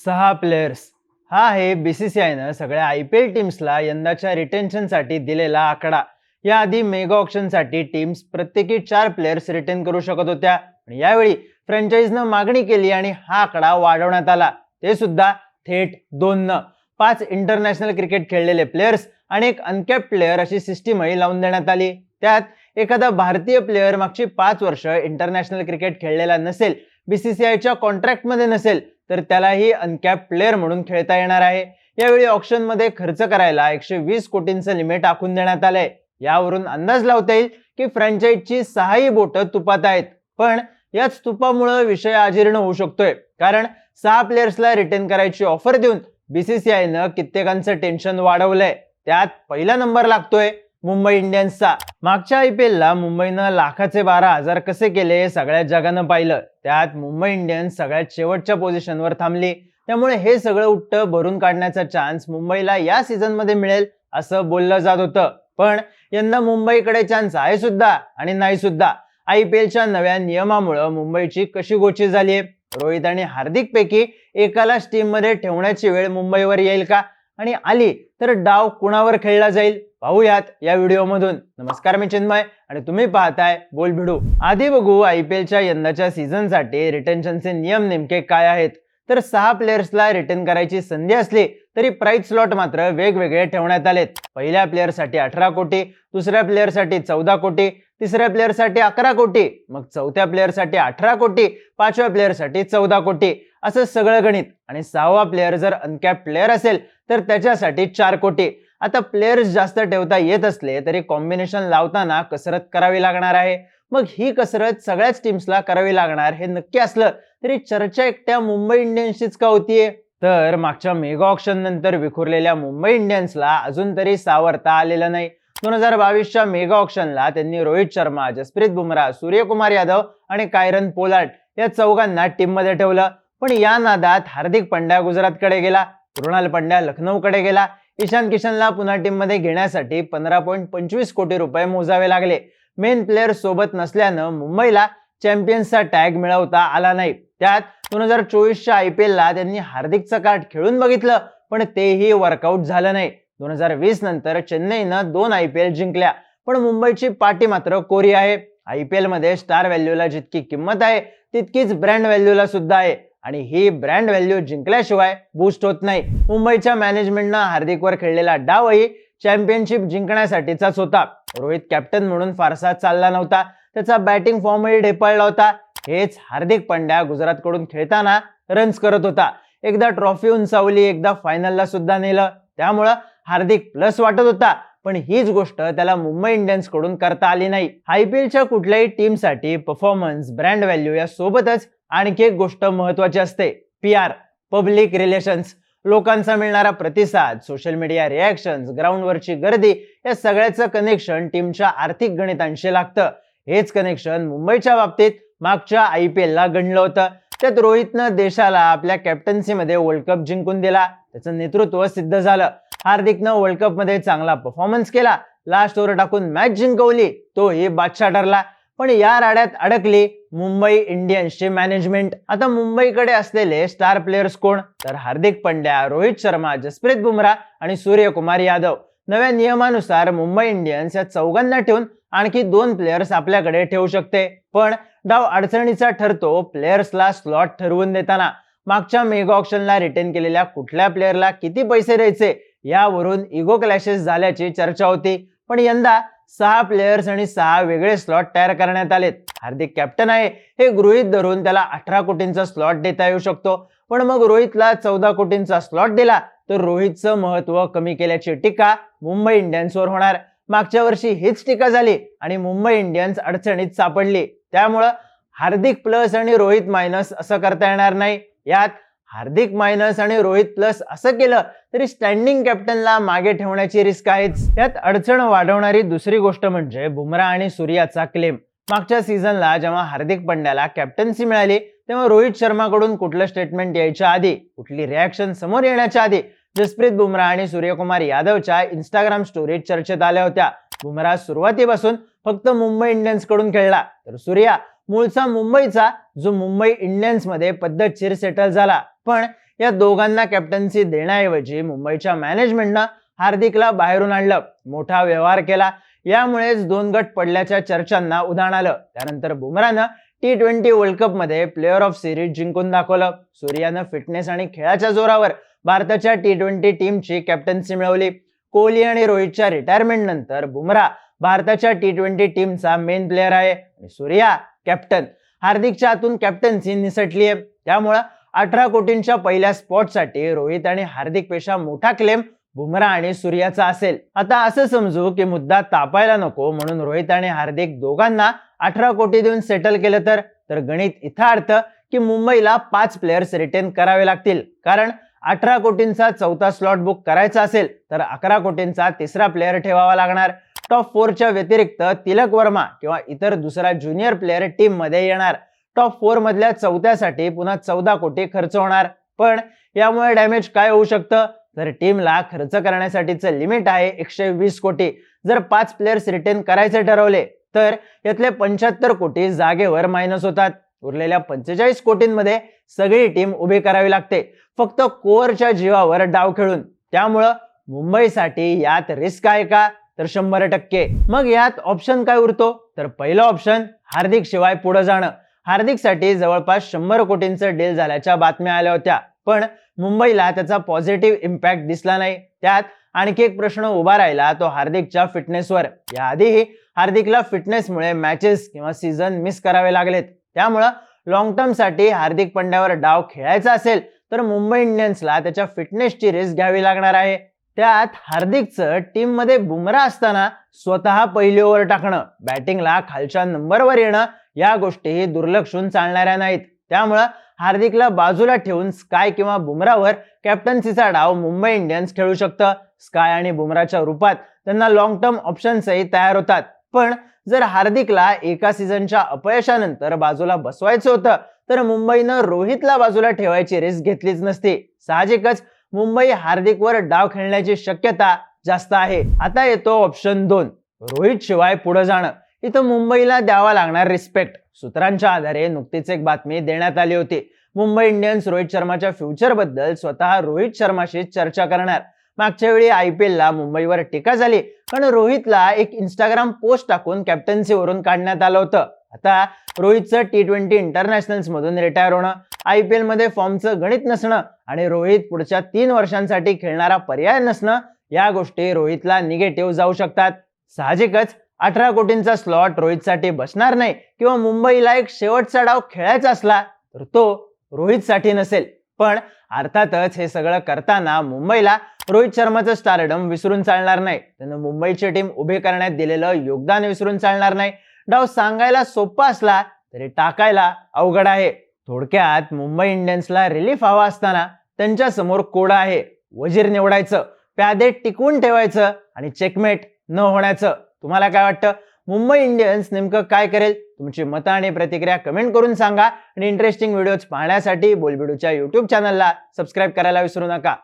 सहा प्लेयर्स हा आहे बी सी सी आयनं सगळ्या आय पी एल टीम्सला यंदाच्या रिटेन्शनसाठी दिलेला आकडा. याआधी मेगा ऑप्शनसाठी टीम्स प्रत्येकी चार प्लेयर्स रिटेन करू शकत होत्या. पण यावेळी फ्रँचाईजनं मागणी केली आणि हा आकडा वाढवण्यात आला. ते सुद्धा थेट दोननं पाच इंटरनॅशनल क्रिकेट खेळलेले प्लेयर्स आणि एक अनकॅप प्लेयर अशी सिस्टीमही लावून देण्यात आली. त्यात एखादा भारतीय प्लेयर मागची पाच वर्ष इंटरनॅशनल क्रिकेट खेळलेला नसेल बीसीसीआयच्या कॉन्ट्रॅक्टमध्ये नसेल तर त्यालाही अनकॅप प्लेअर म्हणून खेळता येणार आहे. यावेळी ऑप्शनमध्ये खर्च करायला एकशे वीस कोटींचं लिमिट आखून देण्यात आलंय. यावरून अंदाज लावता येईल की फ्रँचाईजची सहाही बोटं तुपात आहेत. पण याच तुपामुळं विषय अजीर्ण होऊ शकतोय. कारण सहा प्लेयर्सला रिटेन करायची ऑफर देऊन बीसीसीआयनं कित्येकांचं टेन्शन वाढवलंय. त्यात पहिला नंबर लागतोय. मुंबई इंडियन्सचा. मागच्या आय पी एलला मुंबईनं लाखाचे बारा हजार कसे केले हे सगळ्या जगानं पाहिलं. त्यात मुंबई इंडियन्स सगळ्यात शेवटच्या पोझिशनवर थांबली. त्यामुळे हे सगळं उट्ट भरून काढण्याचा चान्स मुंबईला या सीझनमध्ये मिळेल असं बोललं जात होतं. पण यंदा मुंबईकडे चान्स आहे सुद्धा आणि नाही सुद्धा. आय पी एलच्या नव्या नियमामुळं मुंबईची कशी गोची झाली रोहित आणि हार्दिक पैकी एकालाच टीममध्ये ठेवण्याची वेळ मुंबईवर येईल का? आणि आली तर डाव कुणावर खेळला जाईल? पाहूयात या व्हिडिओमधून. नमस्कार मी चिन्मय आणि तुम्ही पाहताय बोल भिडू आधी बघू आय पी एलच्या यंदाच्या सीझनसाठी रिटेन्शनचे नियम नेमके काय आहेत? तर सहा प्लेयर्सला रिटर्न करायची संधी असली तरी प्राईज स्लॉट मात्र वेगवेगळे ठेवण्यात आलेत. पहिल्या प्लेअरसाठी अठरा कोटी दुसऱ्या प्लेअरसाठी चौदा कोटी तिसऱ्या प्लेअरसाठी अकरा कोटी मग चौथ्या प्लेअरसाठी अठरा कोटी पाचव्या प्लेअरसाठी चौदा कोटी. असं सगळं गणित. आणि सहावा प्लेअर जर अनकॅप प्लेअर असेल तर त्याच्यासाठी चार कोटी. आता प्लेयर्स जास्त ठेवता येत असले तरी कॉम्बिनेशन लावताना कसरत करावी लागणार आहे. मग ही कसरत सगळ्याच टीम्सला करावी लागणार हे नक्की असलं तरी चर्चा एकट्या मुंबई इंडियन्सचीच का होतीये? तर मागच्या मेगा ऑप्शन नंतर विखुरलेल्या मुंबई इंडियन्सला अजून तरी सावरता आलेलं नाही. दोन हजार बावीसच्या मेगा ऑप्शनला त्यांनी रोहित शर्मा जसप्रीत बुमराह सूर्यकुमार यादव आणि कायरन पोलार्ड या चौघांना टीममध्ये ठेवलं. पण या नादात हार्दिक पंड्या गुजरातकडे गेला. कृणाल पंड्या लखनौकडे गेला. ईशान किशनला पुन्हा टीममध्ये घेण्यासाठी पंधरा पॉईंट पंचवीस कोटी रुपये मोजावे लागले. मेन प्लेअर सोबत नसल्यानं मुंबईला चॅम्पियन्सचा टॅग मिळवता आला नाही. त्यात दोन हजार चोवीसच्या आय पी एलला त्यांनी हार्दिकचं कार्ड खेळून बघितलं पण तेही वर्कआउट झालं नाही. दोन हजार वीस नंतर चेन्नईनं दोन आय पी एल जिंकल्या पण मुंबईची पाठी मात्र कोरी आहे. आय पी एलमध्ये स्टार व्हॅल्यूला जितकी किंमत आहे तितकीच ब्रँड व्हॅल्यूला सुद्धा आहे. आणि ही ब्रँड व्हॅल्यू जिंकल्याशिवाय बूस्ट होत नाही. मुंबईच्या मॅनेजमेंटनं हार्दिकवर खेळलेला डावही चॅम्पियनशिप जिंकण्यासाठीचाच होता. रोहित कॅप्टन म्हणून फारसा चालला नव्हता. त्याचा बॅटिंग फॉर्मही ढेपाळला होता. हेच हार्दिक पंड्या गुजरातकडून खेळताना रन्स करत होता. एकदा ट्रॉफी उंचावली एकदा फायनलला सुद्धा नेलं. त्यामुळं हार्दिक प्लस वाटत होता. पण हीच गोष्ट त्याला मुंबई इंडियन्सकडून करता आली नाही. आय पी एलच्या कुठल्याही टीमसाठी परफॉर्मन्स ब्रँड व्हॅल्यू या सोबतच आणखी एक गोष्ट महत्वाची असते पी आर पब्लिक रिलेशन्स लोकांचा मिळणारा प्रतिसाद सोशल मीडिया रिॲक्शन्स ग्राउंडवरची गर्दी या सगळ्याचं कनेक्शन टीमच्या आर्थिक गणितांशी लागतं. हेच कनेक्शन मुंबईच्या बाबतीत मागच्या आय पी एलला गणलं होतं. त्यात रोहितनं देशाला आपल्या कॅप्टन्सीमध्ये वर्ल्ड कप जिंकून दिला. त्याचं नेतृत्व सिद्ध झालं. हार्दिकनं वर्ल्ड कपमध्ये चांगला परफॉर्मन्स केला. लास्ट ओव्हर टाकून मॅच जिंकवली तोही बादशाह ठरला. पण या राड्यात अडकली मुंबई इंडियन्सचे मॅनेजमेंट आता मुंबईकडे असलेले स्टार प्लेयर्स कोण? तर हार्दिक पंड्या रोहित शर्मा जसप्रीत बुमराह आणि सूर्यकुमार यादव. नव्या नियमानुसार मुंबई इंडियन्स या चौघांना ठेवून आणखी दोन प्लेयर्स आपल्याकडे ठेवू शकते. पण डाव अडचणीचा ठरतो प्लेयर्सला स्लॉट ठरवून देताना. मागच्या मेगा ऑप्शनला रिटर्न केलेल्या कुठल्या प्लेअरला किती पैसे द्यायचे? यावरून इगो क्लॅशेस झाल्याची चर्चा होती. पण यंदा सहा प्लेयर्स आणि सहा वेगळे स्लॉट तयार करण्यात आलेत. हार्दिक कॅप्टन आहे. हे गृहित धरून त्याला अठरा कोटींचा स्लॉट देता येऊ शकतो. पण मग रोहितला चौदा कोटींचा स्लॉट दिला तर रोहितचं महत्त्व कमी केल्याची टीका मुंबई इंडियन्सवर होणार. मागच्या वर्षी हीच टीका झाली आणि मुंबई इंडियन्स अडचणीत सापडली. त्यामुळं हार्दिक प्लस आणि रोहित मायनस असं करता येणार नाही. यात हार्दिक मायनस आणि रोहित प्लस असं केलं तरी स्टँडिंग कॅप्टनला मागे ठेवण्याची रिस्क आहेच. त्यात अडचण वाढवणारी दुसरी गोष्ट म्हणजे बुमराह आणि सूर्याचा क्लेम मागच्या सीझनला जेव्हा हार्दिक पंड्याला कॅप्टन्सी मिळाली तेव्हा रोहित शर्माकडून कुठलं स्टेटमेंट यायच्या आधी कुठली रिॲक्शन समोर येण्याच्या आधी जसप्रीत बुमराह आणि सूर्यकुमार यादवच्या इंस्टाग्राम स्टोरीज चर्चेत आल्या होत्या. बुमराह सुरुवातीपासून फक्त मुंबई इंडियन्सकडून खेळला. तर सूर्या मूळचा मुंबईचा जो मुंबई इंडियन्समध्ये पद्धतशीर सेटल झाला. पण या दोघांना कॅप्टन्सी देण्याऐवजी मुंबईच्या मॅनेजमेंटनं हार्दिकला बाहेरून आणलं. मोठा व्यवहार केला. यामुळेच दोन गट पडल्याच्या चर्चांना उधाण आलं. त्यानंतर बुमरानं टी ट्वेंटी वर्ल्ड कपमध्ये प्लेअर ऑफ सिरीज जिंकून दाखवलं. सूर्यानं फिटनेस आणि खेळाच्या जोरावर भारताच्या टी ट्वेंटी टीमची कॅप्टन्सी मिळवली. कोहली आणि रोहितच्या रिटायरमेंट नंतर बुमरा भारताच्या टी ट्वेंटी टीमचा मेन प्लेअर आहे. आणि सूर्या कॅप्टन हार्दिकच्या हातून कॅप्टन्सी निसटली आहे त्यामुळं अठरा कोटींच्या पहिल्या स्पॉटसाठी रोहित आणि हार्दिकपेक्षा मोठा क्लेम बुमरा आणि सूर्याचा असेल. आता असं समजू की मुद्दा तापायला नको म्हणून रोहित आणि हार्दिक दोघांना अठरा कोटी देऊन सेटल केलं तर. तर गणित इथं अर्थ की मुंबईला पाच प्लेयर्स रिटेन करावे लागतील. कारण अठरा कोटींचा चौथा स्लॉट बुक करायचा असेल तर अकरा कोटींचा तिसरा प्लेअर ठेवावा लागणार. टॉप फोरच्या व्यतिरिक्त तिलक वर्मा किंवा इतर दुसरा ज्युनियर प्लेअर टीममध्ये येणार. टॉप फोर मधल्या चौथ्यासाठी पुन्हा चौदा कोटी खर्च होणार. पण यामुळे डॅमेज काय होऊ शकतं? तर टीमला खर्च करण्यासाठीचं लिमिट आहे एकशे वीस कोटी. जर पाच प्लेयर्स रिटेन करायचे ठरवले तर यातले पंच्याहत्तर कोटी जागेवर मायनस होतात. उरलेल्या पंचेचाळीस कोटींमध्ये सगळी टीम उभी करावी लागते. फक्त कोअरच्या जीवावर डाव खेळून. त्यामुळं मुंबईसाठी यात रिस्क आहे का? तर शंभर टक्के. मग यात ऑप्शन काय उरतो? तर पहिलं ऑप्शन हार्दिक शिवाय पुढे जाणं. हार्दिकसाठी जवळपास शंभर कोटींचं डील झाल्याच्या बातम्या आल्या होत्या. पण मुंबईला त्याचा पॉझिटिव्ह इम्पॅक्ट दिसला नाही. त्यात आणखी एक प्रश्न उभा राहिला तो हार्दिकच्या फिटनेसवर याआधीही हार्दिकला फिटनेसमुळे मॅचेस किंवा सीझन मिस करावे लागलेत. त्यामुळं लॉंग टर्मसाठी हार्दिक पंड्यावर डाव खेळायचा असेल तर मुंबई इंडियन्सला त्याच्या फिटनेसची रिस्क घ्यावी लागणार आहे. त्यात हार्दिकचं टीममध्ये बुमरा असताना स्वतः पहिली ओव्हर टाकणं. बॅटिंगला खालच्या नंबरवर येणं या गोष्टीही दुर्लक्षून चालणाऱ्या नाहीत. त्यामुळं हार्दिकला बाजूला ठेवून स्काय किंवा बुमरावर कॅप्टन्सीचा डाव मुंबई इंडियन्स खेळू शकतं. स्काय आणि बुमराच्या रूपात त्यांना लॉंग टर्म ऑप्शन्सही तयार होतात. पण जर हार्दिकला एका सीझनच्या अपयशानंतर बाजूला बसवायचं होतं तर मुंबईनं रोहितला बाजूला ठेवायची रिस्क घेतलीच नसती. साहजिकच मुंबई हार्दिकवर डाव खेळण्याची शक्यता जास्त आहे. आता येतो ऑप्शन दोन. रोहित शिवाय पुढे जाणं. इथं मुंबईला द्यावा लागणार रिस्पेक्ट सूत्रांच्या आधारे नुकतीच एक बातमी देण्यात आली होती. मुंबई इंडियन्स रोहित शर्माच्या फ्युचरबद्दल स्वतः रोहित शर्माशी चर्चा करणार. मागच्या वेळी आय पी एलला मुंबईवर टीका झाली पण रोहितला एक इंस्टाग्राम पोस्ट टाकून कॅप्टन्सीवरून काढण्यात आलं होतं. आता रोहितचं टी ट्वेंटी इंटरनॅशनल्स मधून रिटायर होणं आय पी एलमध्ये फॉर्मचं गणित नसणं आणि रोहित पुढच्या तीन वर्षांसाठी खेळणारा पर्याय नसणं या गोष्टी रोहितला निगेटिव्ह जाऊ शकतात. साहजिकच अठरा कोटींचा स्लॉट रोहितसाठी बसणार नाही. किंवा मुंबईला एक शेवटचा डाव खेळायचा असला तर तो रोहितसाठी नसेल. पण अर्थातच हे सगळं करताना मुंबईला रोहित शर्माचं स्टारडम विसरून चालणार नाही. त्यानं मुंबईची टीम उभी करण्यात दिलेलं योगदान विसरून चालणार नाही. डाव सांगायला सोपा असला तरी टाकायला अवघड आहे. थोडक्यात मुंबई इंडियन्सला रिलीफ हवा असताना त्यांच्यासमोर कोडा आहे. वजीर निवडायचं प्यादे टिकवून ठेवायचं आणि चेकमेट न होण्याचं. तुम्हाला काय वाटतं? मुंबई इंडियन्स नेमकं काय करेल? तुमची मतं आणि प्रतिक्रिया कमेंट करून सांगा. आणि इंटरेस्टिंग व्हिडिओज पाहण्यासाठी बोलबिडूच्या युट्यूब चॅनलला सबस्क्राईब करायला विसरू नका.